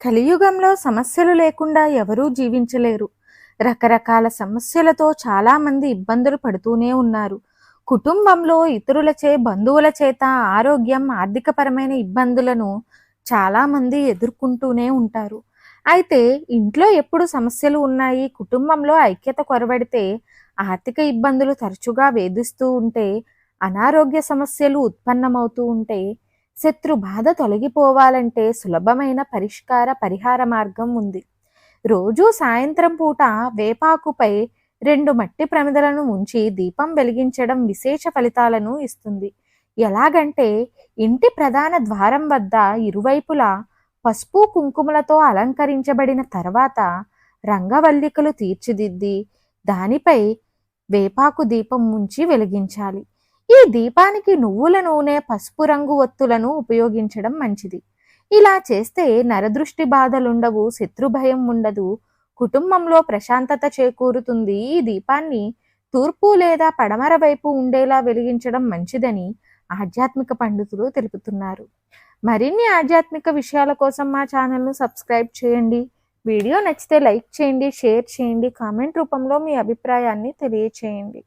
కలియుగంలో సమస్యలు లేకుండా ఎవరూ జీవించలేరు. రకరకాల సమస్యలతో చాలా మంది ఇబ్బందులు పడుతూనే ఉన్నారు. కుటుంబంలో ఇతరులచే బంధువుల చేత ఆరోగ్యం ఆర్థికపరమైన ఇబ్బందులను చాలామంది ఎదుర్కొంటూనే ఉంటారు. అయితే ఇంట్లో ఎప్పుడు సమస్యలు ఉన్నాయి కుటుంబంలో ఐక్యత కొరబడితే ఆర్థిక ఇబ్బందులు తరచుగా వేధిస్తూ ఉంటే అనారోగ్య సమస్యలు ఉత్పన్నమవుతూ ఉంటే శత్రు బాధ తొలగిపోవాలంటే సులభమైన పరిష్కార పరిహార మార్గం ఉంది. రోజు సాయంత్రం పూట వేపాకుపై రెండు మట్టి ప్రమిదలను ఉంచి దీపం వెలిగించడం విశేష ఫలితాలను ఇస్తుంది. ఎలాగంటే ఇంటి ప్రధాన ద్వారం వద్ద ఇరువైపులా పసుపు కుంకుమలతో అలంకరించబడిన తర్వాత రంగవల్లికలు తీర్చిదిద్ది దానిపై వేపాకు దీపం ఉంచి వెలిగించాలి. ఈ దీపానికి నువ్వుల నూనె పసుపు రంగు ఒత్తులను ఉపయోగించడం మంచిది. ఇలా చేస్తే నరదృష్టి బాధలుండవు శత్రుభయం ఉండదు కుటుంబంలో ప్రశాంతత చేకూరుతుంది. ఈ దీపాన్ని తూర్పు లేదా పడమర వైపు ఉండేలా వెలిగించడం మంచిదని ఆధ్యాత్మిక పండితులు తెలుపుతున్నారు. మరిన్ని ఆధ్యాత్మిక విషయాల కోసం మా ఛానల్ను సబ్స్క్రైబ్ చేయండి. వీడియో నచ్చితే లైక్ చేయండి షేర్ చేయండి కామెంట్ రూపంలో మీ అభిప్రాయాన్ని తెలియచేయండి.